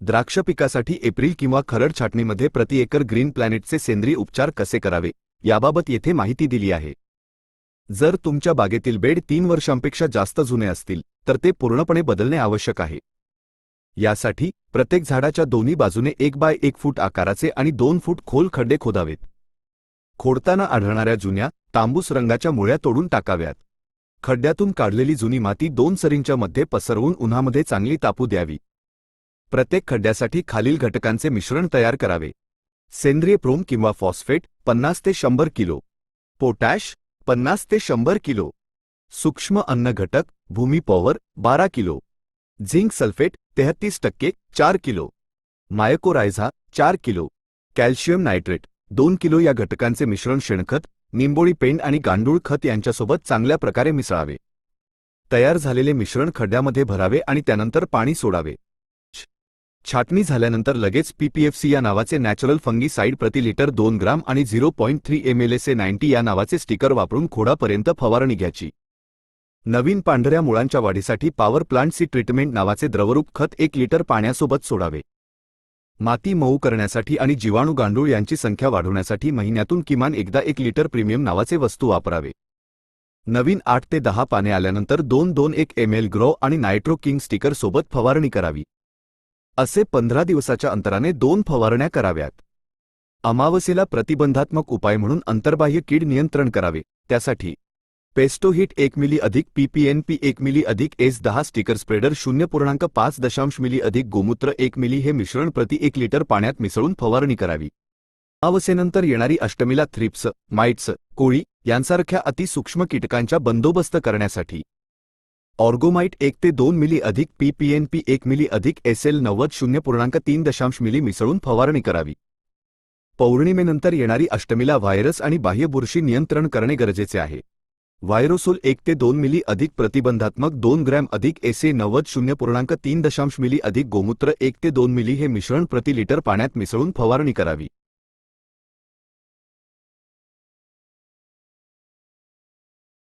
द्राक्ष पिकासाठी एप्रिल किंवा खरड छाटणीमध्ये प्रति एकर ग्रीन प्लॅनेटचे सेंद्रिय उपचार कसे करावे याबाबत येथे माहिती दिली आहे. जर तुमच्या बागेतील बेड तीन वर्षांपेक्षा जास्त जुने असतील तर ते पूर्णपणे बदलणे आवश्यक आहे. यासाठी प्रत्येक झाडाच्या दोन्ही बाजूने एक बाय एक फूट आकाराचे आणि दोन फूट खोल खड्डे खोदावेत. खोडताना आढळणाऱ्या जुन्या तांबूस रंगाच्या मुळ्या तोडून टाकाव्यात. खड्ड्यातून काढलेली जुनी माती दोन सरींच्या मध्ये पसरवून उन्हामध्ये चांगली तापू द्यावी. प्रत्येक खड्ड्यासाठी खालील घटकांचे मिश्रण तयार करावे. सेंद्रिय प्रोम किंवा फॉस्फेट पन्नास ते शंभर किलो. पोटॅश पन्नास ते शंभर किलो. सूक्ष्म अन्न घटक भूमी पॉवर बारा किलो. झिंक सल्फेट तेहत्तीस टक्के चार किलो. मायकोरायझा चार किलो. कॅल्शियम नायट्रेट दोन किलो या घटकांचे मिश्रण शेणखत निंबोळी पेंड आणि गांडूळ खत यांच्यासोबत चांगल्या प्रकारे मिसळावे. तयार झालेले मिश्रण खड्ड्यामध्ये भरावे आणि त्यानंतर पाणी सोडावे. छाटणी झाल्यानंतर लगेच पीपीएफसी या नावाचे नॅचरल फंगी साईड प्रति लिटर दोन ग्राम आणि zero point three M L S A ninety या नावाचे स्टिकर वापरून खोडापर्यंत फवारणी घ्यायची. नवीन पांढऱ्या मुळांच्या वाढीसाठी पॉवर प्लांट सी ट्रीटमेंट नावाचे द्रवरूप खत एक लिटर पाण्यासोबत सोडावे. माती मऊ करण्यासाठी आणि जीवाणू गांडूळ यांची संख्या वाढवण्यासाठी महिन्यातून किमान एकदा एक लिटर प्रीमियम नावाचे वस्तू वापरावे. नवीन आठ ते दहा पाने आल्यानंतर दोन दोन एक एम एल ग्रो आणि नायट्रो किंग स्टिकर सोबत फवारणी करावी. असे पंधरा दिवसाच्या अंतराने दोन फवारण्या कराव्यात. अमावस्येला प्रतिबंधात्मक उपाय म्हणून अंतर्बाह्य कीड नियंत्रण करावे. त्यासाठी पेस्टोहिट एक मिली अधिक पीपीएनपी एक मिली अधिक एस दहा स्टिकर स्प्रेडर शून्य पूर्णांक पाच दशांश मिली अधिक गोमूत्र एक मिली हे मिश्रण प्रति एक लिटर पाण्यात मिसळून फवारणी करावी. अमावस्येनंतर येणारी अष्टमीला थ्रिप्स माइट्स कोळी यांसारख्या अतिसूक्ष्म कीटकांच्या बंदोबस्त करण्यासाठी ऑर्गोमाइट एक ते दोन मिली अधिक पीपीएनपी एक मिली अधिक एस एल नव्वद शून्य पूर्णांक तीन दशांश मिली मिसळून फवारणी करावी. पौर्णिमेनंतर येणारी अष्टमीला व्हायरस आणि बाह्य बुरशी नियंत्रण करणे गरजेचे आहे. व्हायरोसोल एक ते दोन मिली अधिक प्रतिबंधात्मक दोन ग्रॅम अधिक एसे नव्वद शून्य पूर्णांक तीन दशांश मिली अधिक गोमूत्र एक ते दोन मिली हे मिश्रण प्रति लिटर पाण्यात मिसळून फवारणी करावी.